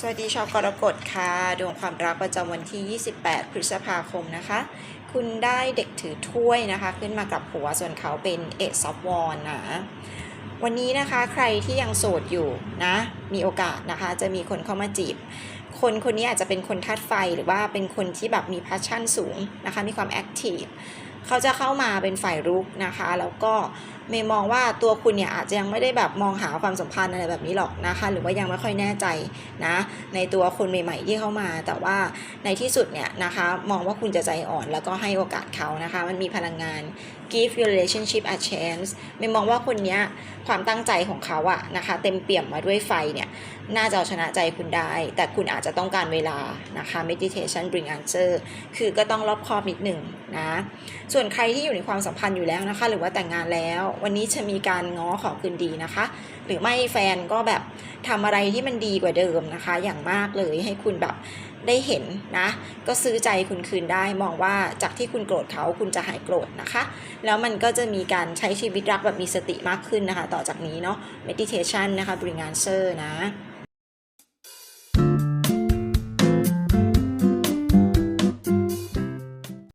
สวัสดีชาวกรกฎค่ะ ดวงความรักประจำวันที่ 28 พฤษภาคมนะคะ คุณได้เด็กถือถ้วยนะคะ ขึ้นมากับหัวส่วนเขาเป็นเอซอฟวอนนะวันนี้นะคะใครที่ยังโสดอยู่นะ มีโอกาสนะคะจะมีคนเข้ามาจีบ คนคนนี้อาจจะเป็นคนธาตุไฟหรือว่าเป็นคนที่แบบมีพ s ชั่นสูงนะคะ มีความแอคทีฟเขาจะเข้ามาเป็นฝ่ายรุกนะคะ แล้วก็เมย์มองว่าตัวคุณเนี่ยอาจจะยังไม่ได้แบบมองหาความสัมพันธ์อะไรแบบนี้หรอกนะคะ หรือว่ายังไม่ค่อยแน่ใจนะ ในตัวคนใหม่ๆที่เข้ามา แต่ว่าในที่สุดเนี่ยนะคะ มองว่าคุณจะใจอ่อนแล้วก็ให้โอกาสเขานะคะ มันมีพลังงาน give your relationship a chance ไม่มองว่าคนเนี้ยความตั้งใจของเขาอะนะคะ เต็มเปี่ยมมาด้วยไฟเนี่ยน่าจะเอาชนะใจคุณได้ แต่คุณอาจจะต้องการเวลานะคะ meditation bring answer คือก็ต้องรอบคอบนิดหนึ่งนะ ส่วนใครที่อยู่ในความสัมพันธ์อยู่แล้วนะคะ หรือว่าแต่งงานแล้ววันนี้จะมีการง้อขอคืนดีนะคะ หรือไม่แฟนก็แบบทำอะไรที่มันดีกว่าเดิมนะคะ อย่างมากเลยให้คุณแบบได้เห็นนะ ก็ซื้อใจคุณคืนได้มองว่าจากที่คุณโกรธเขาคุณจะหายโกรธนะคะ แล้วมันก็จะมีการใช้ชีวิตรักแบบมีสติมากขึ้นนะคะ ต่อจากนี้เนาะ meditation นะคะ bring answer นะ